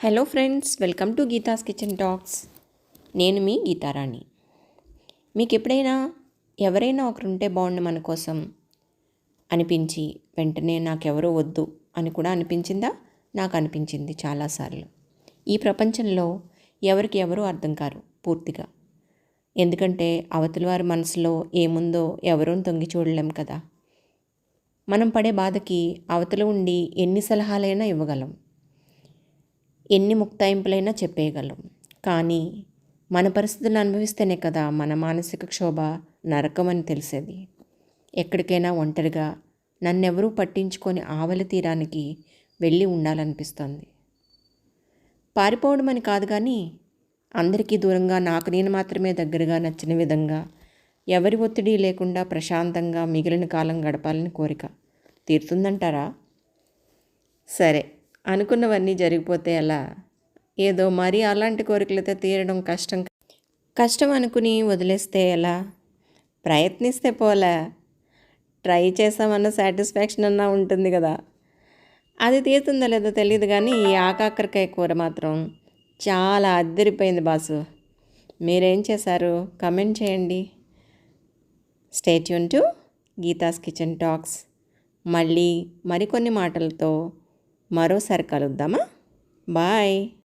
Hello friends welcome to Geetha's kitchen talks. నేను మీ గీతారాణి. మీకు ఎప్పుడైనా ఎవరైనా ఒకరుంటే బాగుండు మన కోసం అనిపించి వెంటనే నాకెవరో వద్దు అని కూడా అనిపించిందా? నాకు అనిపించింది చాలాసార్లు. ఈ ప్రపంచంలో ఎవరికి ఎవరు అర్థం కారు పూర్తిగా. ఎందుకంటే అవతల వారి మనసులో ఏముందో ఎవరూ తొంగి చూడలేం కదా. మనం పడే బాధకి అవతల ఉండి ఎన్ని సలహాలైనా ఇవ్వగలం. ఎన్ని ముక్తాయింపులైనా చెప్పేయగలం. కానీ మన పరిస్థితులను అనుభవిస్తేనే కదా మన మానసిక క్షోభ నరకం అని తెలిసేది. ఎక్కడికైనా ఒంటరిగా నన్నెవరూ పట్టించుకొని ఆవలి తీరానికి వెళ్ళి ఉండాలనిపిస్తుంది. పారిపోవడం అని కాదు కానీ అందరికీ దూరంగా నాకు నేను మాత్రమే దగ్గరగా నచ్చిన విధంగా ఎవరి ఒత్తిడి లేకుండా ప్రశాంతంగా మిగిలిన కాలం గడపాలని కోరిక తీరుతుందంటారా? సరే. అనుకున్నవన్నీ జరిగిపోతే ఎలా? ఏదో మరీ అలాంటి కోరికలతో తీరడం కష్టం కష్టం అనుకుని వదిలేస్తే ఎలా? ప్రయత్నిస్తే పోలే? ట్రై చేసామన్న సాటిస్ఫాక్షన్ అన్నా ఉంటుంది కదా? అది తీరుతుందో లేదో తెలియదు కానీ ఈ ఆకాకరకాయ కూర మాత్రం చాలా అద్దరిపోయింది బాసు. మీరేం చేశారు? కమెంట్ చేయండి. Stay tuned to Geetha's kitchen talks. మళ్ళీ మరికొన్ని మాటలతో మరోసారి కలుద్దామా? బాయ్.